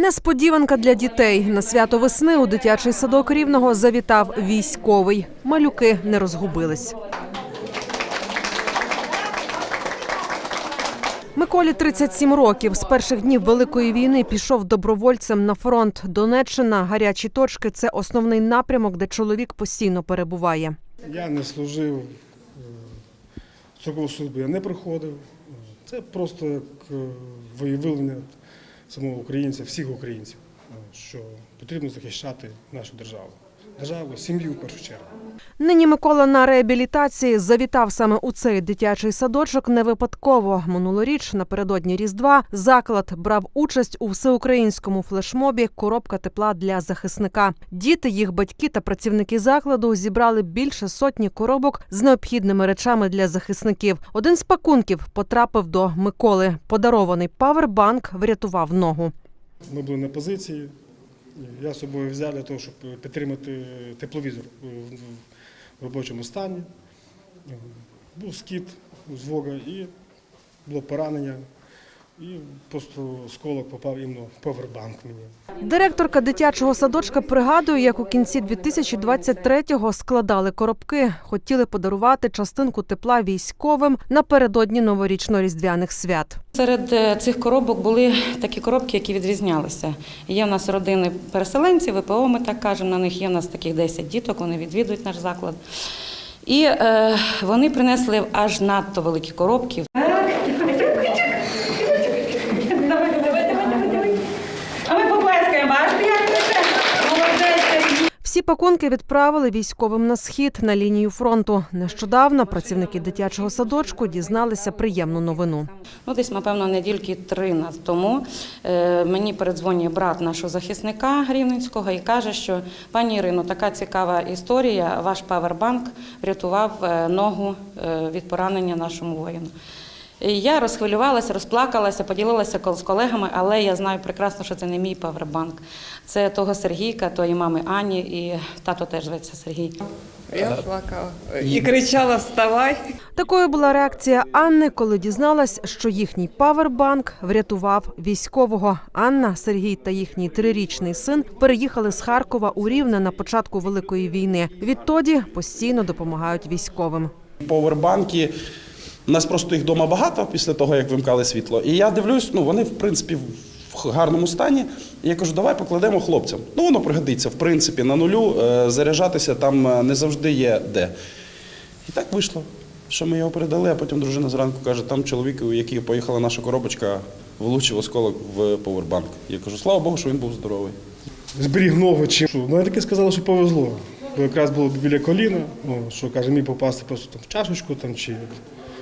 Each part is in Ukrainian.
Несподіванка для дітей на свято весни у дитячий садок рівного завітав військовий. Малюки не розгубились. Миколі 37 років. З перших днів великої війни пішов добровольцем на фронт. Донеччина, гарячі точки це основний напрямок, де чоловік постійно перебуває. Я не служив е, строкову службу, я не проходив. Це просто як е, виявлення самого українця, всіх українців, е, що потрібно захищати нашу державу. Державу, сім'ю в першу чергу. Нині Микола на реабілітації завітав саме у цей дитячий садочок не випадково. Минулоріч напередодні Різдва заклад брав участь у всеукраїнському флешмобі Коробка тепла для захисника. Діти, їх батьки та працівники закладу зібрали більше сотні коробок з необхідними речами для захисників. Один з пакунків потрапив до Миколи. Подарований павербанк врятував ногу. Ми були на позиції. Я з собою взяв для того, щоб підтримати тепловізор в робочому стані. Був скіт з вога і було поранення. І просто сколок попав іменно в повербанк мені. Директорка дитячого садочка пригадує, як у кінці 2023-го складали коробки, хотіли подарувати частинку тепла військовим напередодні новорічно-різдвяних свят. Серед е, цих коробок були такі коробки, які відрізнялися. Є в нас родини переселенців, ВПО, ми так кажемо, на них є в нас таких 10 діток, вони відвідують наш заклад. І е, вони принесли аж надто великі коробки. Давай, давай, давай, давай. А ми поплескаємо, бачите, як це? Молодець. Всі пакунки відправили військовим на схід на лінію фронту. Нещодавно працівники дитячого садочку дізналися приємну новину. Ну, десь, напевно, недільки три нас тому е, мені передзвонює брат нашого захисника Рівненського і каже, що пані Ірино, така цікава історія. Ваш павербанк врятував е, ногу е, від поранення нашому воїну. І я розхвилювалася, розплакалася, поділилася кол- з колегами, але я знаю прекрасно, що це не мій павербанк. Це того Сергійка, тої мами Ані, і тато теж зветься Сергій. Я плакала і кричала Вставай! Такою була реакція Анни, коли дізналась, що їхній павербанк врятував військового. Анна, Сергій та їхній трирічний син переїхали з Харкова у Рівне на початку великої війни. Відтоді постійно допомагають військовим. Повербанки. У нас просто їх вдома багато після того, як вимкали світло. І я дивлюсь, ну вони в принципі в гарному стані. І я кажу, давай покладемо хлопцям. Ну воно пригодиться, в принципі, на нулю е, заряджатися там е, не завжди є де. І так вийшло, що ми його передали, а потім дружина зранку каже, там чоловік, у який поїхала наша коробочка, влучив осколок в повербанк. Я кажу, слава Богу, що він був здоровий. Зберіг ногу чим. Ну, я таки сказали, що повезло. Бо якраз було біля коліна, ну, що каже, міг попасти просто там в чашечку там, чи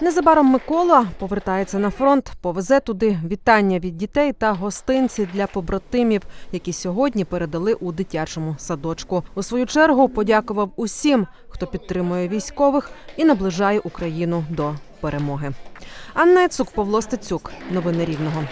Незабаром Микола повертається на фронт, повезе туди вітання від дітей та гостинці для побратимів, які сьогодні передали у дитячому садочку. У свою чергу подякував усім, хто підтримує військових і наближає Україну до перемоги. Анна Яцук, Павло Стецюк. Новини Рівного.